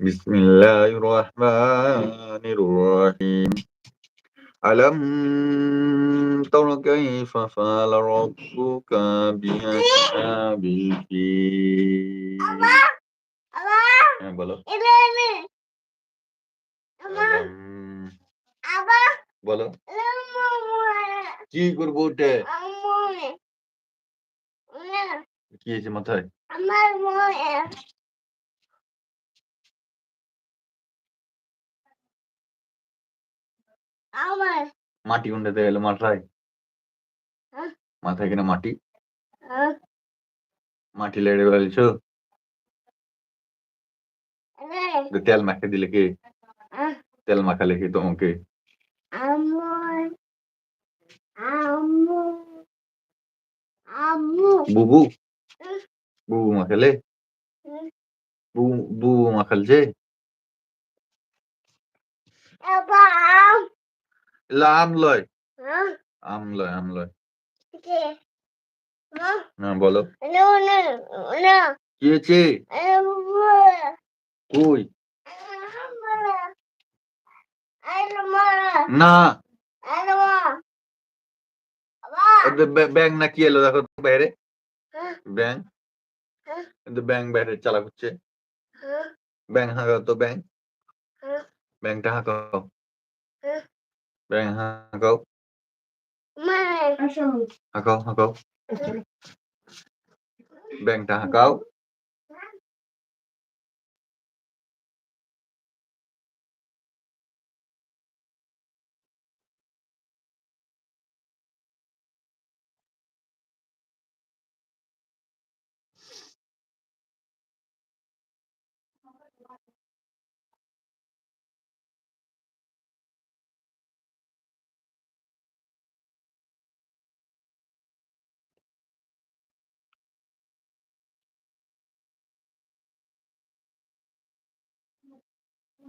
بسم الله الرحمن الرحيم ألم تر كيف فعل ربك بأصحاب الفيل হ্যাঁ বলো আলম, বলো কি করবো উঠে কি হয়েছে মাথায় আমার মাটি উন্ডাতে গেল মাথায় হ্যাঁ। মাথায় কিনা মাটি? আহ, মাটি লেড়ে তো তেল মাখে দিলে কি? তেল মাখালে কি তোমাকে? আম্মু। আম্মু। বুবু? বুবু মাখালে। বুবু বুবু মাখালছে? বাবা এলা আম লয় আম লয় আম লয় কে হ্যাঁ হ্যাঁ বলো নো নো কি হয়েছে কই না ব্য- না কি এলো দেখো বাইরে ব্যাং। কিন্তু ব্যাং বাইরে চালা করছে ব্যাং হাঁকাও তো ব্যাং ব্যাংটা হাঁকাও হ্যাঁ। ব্যাং হাঁকাও মা হাঁকাও হাঁকাও ব্যাংটা হাঁকাও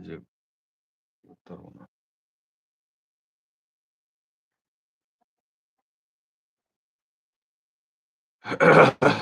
যে উত্তর না।